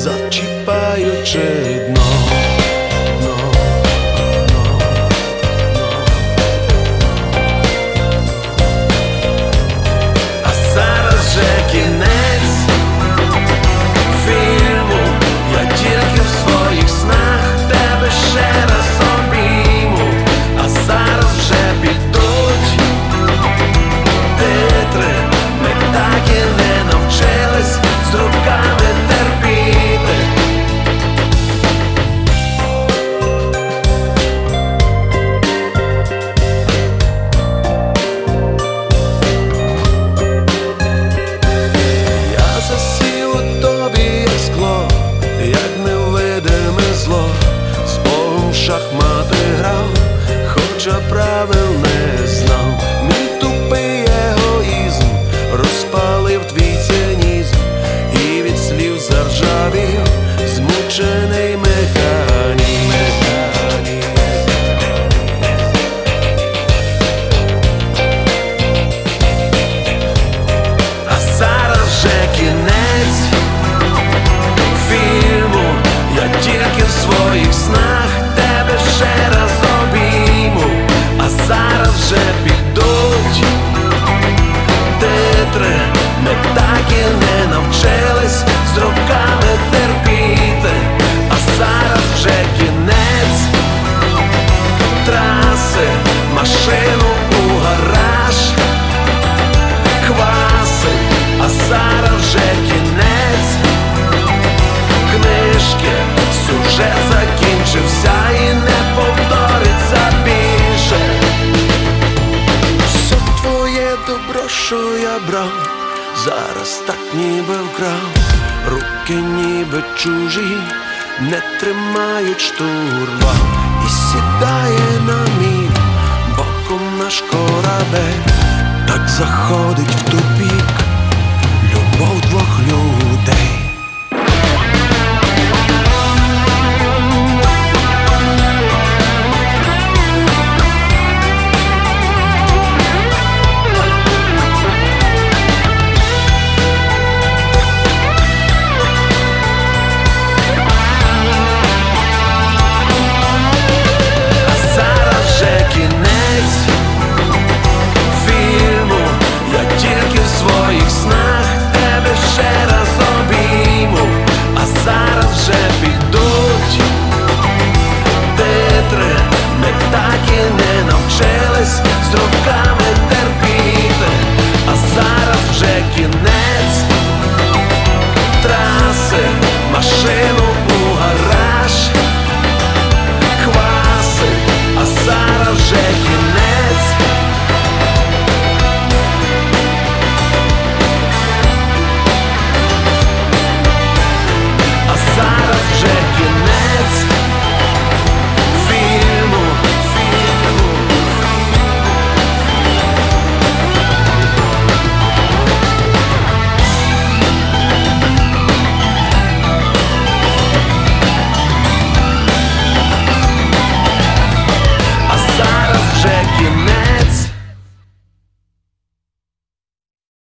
zacipają czy dno брав, зараз так ніби вкрав, руки ніби чужі, не тримають штурма. І сідає на мій боком наш корабель, так заходить в тупік любов двох людей.